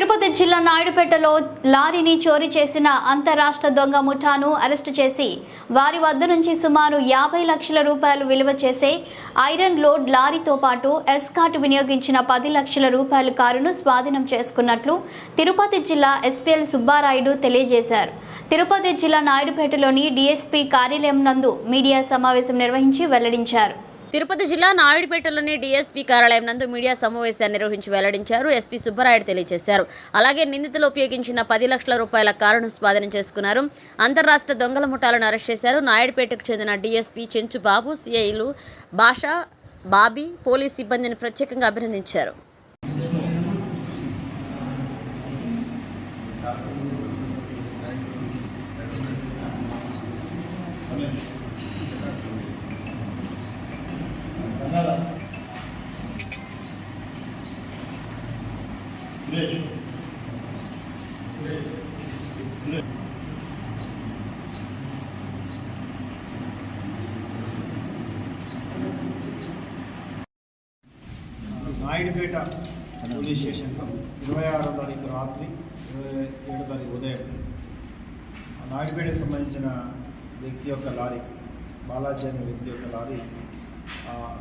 తిరుపతి జిల్లా నాయుడుపేటలో లారీని చోరీ చేసిన అంతరాష్ట్ర దొంగ ముఠాను అరెస్టు చేసి వారి వద్ద నుంచి సుమారు యాభై లక్షల రూపాయలు విలువ చేసే ఐరన్ లోడ్ లారీతో పాటు ఎస్కాట్ వినియోగించిన పది లక్షల రూపాయల కారును స్వాధీనం చేసుకున్నట్లు తిరుపతి జిల్లా ఎస్పీఎల్ సుబ్బారాయుడు తెలియజేశారు. తిరుపతి జిల్లా నాయుడుపేటలోని డీఎస్పీ కార్యాలయం నందు మీడియా సమావేశం నిర్వహించి వెల్లడించారు. తిరుపతి జిల్లా నాయుడుపేటలోని డీఎస్పీ కార్యాలయం నందు మీడియా సమావేశాన్ని నిర్వహించి వెల్లడించారు. ఎస్పీ సుబ్బరాయుడు తెలియజేశారు. అలాగే నిందితులు ఉపయోగించిన పది లక్షల రూపాయల కారును స్వాధీనం చేసుకున్నారు. అంతరాష్ట్ర దొంగల ముఠాలను అరెస్ట్ చేశారు. నాయుడుపేటకు చెందిన డీఎస్పీ చెంచు బాబు సిఐలు భాష బాబీ పోలీస్ సిబ్బందిని ప్రత్యేకంగా అభినందించారు. నాయుడుపేట పోలీస్ స్టేషన్లో ఇరవై ఆరో తారీఖు రాత్రి ఇరవై ఏడో తారీఖు ఉదయం నాయుడుపేటకు సంబంధించిన వ్యక్తి యొక్క లారీ బాలాజీ అనే వ్యక్తి యొక్క లారీ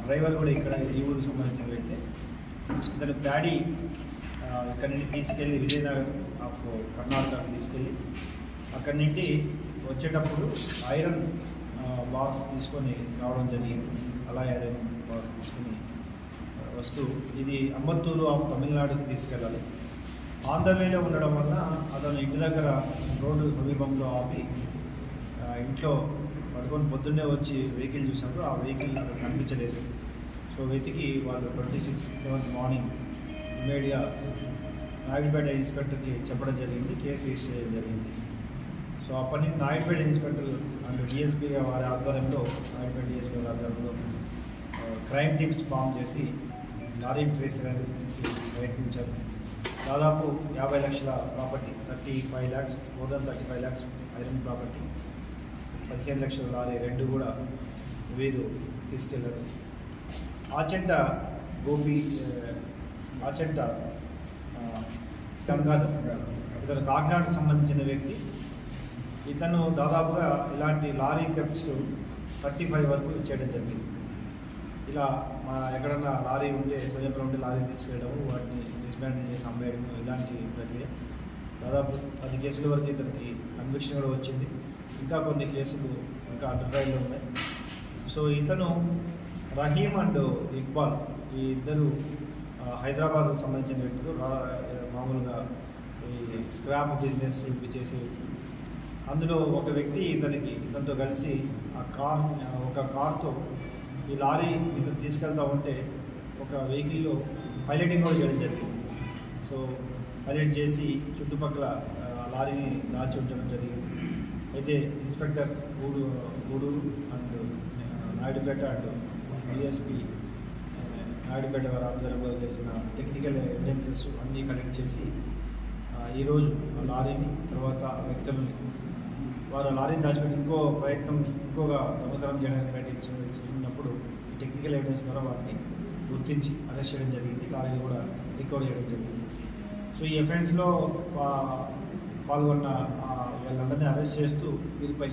డ్రైవర్ కూడా ఇక్కడ ఈ ఊరికి సంబంధించిన వ్యక్తి. ఇతను ప్యాడీ అక్కడి నుండి తీసుకెళ్ళి విజయనగరం ఆఫ్ కర్ణాటక తీసుకెళ్ళి అక్కడి నుండి వచ్చేటప్పుడు ఐరన్ బాక్స్ తీసుకొని రావడం జరిగింది. అలా ఐరన్ బాక్స్ తీసుకొని వస్తూ ఇది అంబత్తూరు ఆఫ్ తమిళనాడుకి తీసుకెళ్ళాలి. ఆంధ్రవేలో ఉండడం వల్ల అతను ఇంటి దగ్గర రోడ్డు సమీపంలో ఆపి ఇంట్లో పడుకొని పొద్దున్నే వచ్చి వెహికల్ చూసినప్పుడు ఆ వెహికల్ అక్కడ కనిపించలేదు. సో వెతికి వాళ్ళు ట్వంటీ సిక్స్ సెవెంత్ మార్నింగ్ ఇమీడియట్గా నాయుడుపేట ఇన్స్పెక్టర్కి చెప్పడం జరిగింది కేసు రిజిస్టర్ చేయడం జరిగింది. సో అప్పటి నుంచి నాయుడుపేట ఇన్స్పెక్టర్ అండ్ డిఎస్పీ వారి ఆధ్వర్యంలో నాయుడుపేట డిఎస్పీ వారి ఆధ్వర్యంలో క్రైమ్ టీమ్స్ ఫామ్ చేసి లారీ ట్రేస్ చేయడానికి ప్రయత్నించారు. దాదాపు యాభై లక్షల property thirty five lakhs more than thirty five lakhs iron property పదిహేను లక్షల లారీ రెండు కూడా వీరు తీసుకెళ్ళారు. ఆచంట గోపి ఆచంట ఆ, గంగాధర్ ఇతను కాకినాడకు సంబంధించిన వ్యక్తి. ఇతను దాదాపుగా ఇలాంటి లారీ థెఫ్ట్స్ థర్టీ ఫైవ్ వరకు చేయడం జరిగింది. ఇలా మా ఎక్కడన్నా లారీ ఉంటే స్వయంలో ఉంటే లారీ తీసుకెళ్ళడం వాటిని డిస్బ్యాండ్ చేసి అమ్మేయడం ఇలాంటి ప్రక్రియ. దాదాపు పది కేసుల వరకు ఇతనికి కన్విక్షన్ కూడా వచ్చింది. ఇంకా కొన్ని కేసులు ఇంకా అండర్ ఉన్నాయి. సో ఇతను రహీం అండ్ ఇక్బాల్ ఈ ఇద్దరు హైదరాబాద్కు సంబంధించిన వ్యక్తులు మామూలుగా ఈ స్క్రాప్ బిజినెస్ ఇవి చేసే అందులో ఒక వ్యక్తి ఇతనికి ఇతనితో కలిసి ఆ కార్ ఒక కార్తో ఈ లారీ ఇతను తీసుకెళ్తా ఉంటే ఒక వెహికల్లో పైలటింగ్ కూడా చేయడం జరిగింది. సో పైలట్ చేసి చుట్టుపక్కల ఆ, లారీని దాచి ఉంచడం జరిగింది. అయితే ఇన్స్పెక్టర్ గూడు Gudur and Naidupeta and DSP Naidupeta వారి ఆధ్వర్యంలో చేసిన టెక్నికల్ ఎవిడెన్సెస్ అన్నీ కలెక్ట్ చేసి ఈరోజు ఆ లారీని తర్వాత ఆ వ్యక్తులని వారు లారీని దాచిపెట్టి ఇంకో ప్రయత్నం ఇంకోగా దొంగతనం చేయడానికి ప్రయత్నించినప్పుడు ఈ టెక్నికల్ ఎవిడెన్స్ ద్వారా వారిని గుర్తించి అరెస్ట్ చేయడం జరిగింది. లారీని కూడా రికవర్ చేయడం జరిగింది. సో ఈ ఎఫెన్స్లో పాల్గొన్న వాళ్ళందరినీ అరెస్ట్ చేస్తూ వీరిపై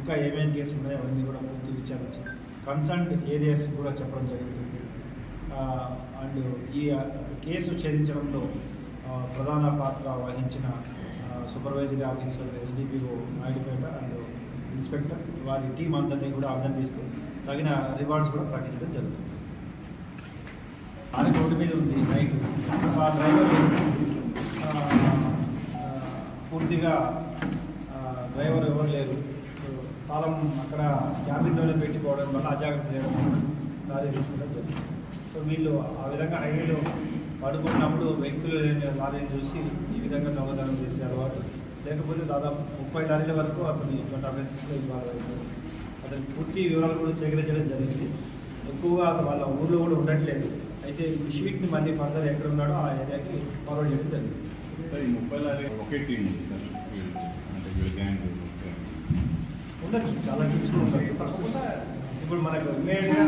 ఇంకా ఏమేమి కేసులు ఉన్నాయో అవన్నీ కూడా పూర్తి విచారించి కన్సర్న్ ఏరియాస్ కూడా చెప్పడం జరిగింది. అండ్ ఈ కేసు ఛేదించడంలో ప్రధాన పాత్ర వహించిన supervisory officer SDPO Naidupeta and inspector వారి టీం అందరినీ కూడా అభినందిస్తూ తగిన రివార్డ్స్ కూడా ప్రకటించడం జరుగుతుంది. ఆయన రోడ్డు మీద ఉంది నైట్ ఆ డ్రైవర్ పూర్తిగా డ్రైవర్ ఎవరు లేరు. తాళం అక్కడ క్యాబిన్లోనే పెట్టుకోవడం వల్ల అజాగ్రత్త చేయడం వల్ల లారీ తీసుకోవడం జరుగుతుంది. సో వీళ్ళు ఆ విధంగా హైవేలో పడుకున్నప్పుడు వ్యక్తులు లారీని చూసి ఈ విధంగా దొంగతనం చేసే అలవాటు. లేకపోతే దాదాపు ముప్పై లారీల వరకు అతను ఇటువంటి అఫెన్సెస్లో ఇన్వాల్వ్ అయ్యారు అతని పూర్తి వివరాలు కూడా సేకరించడం జరిగింది. ఎక్కువగా వాళ్ళ ఊళ్ళో కూడా ఉండట్లేదు. అయితే ఈ షీట్ని మళ్ళీ ఫర్దర్ ఎక్కడ ఉన్నాడో ఆ ఏరియాకి ఫార్వర్డ్ చేయడం జరిగింది ముప్పై లారీ ఒకే టీం ఉండొచ్చు. చాలా ఇప్పుడు మనకు ఇమీడియట్గా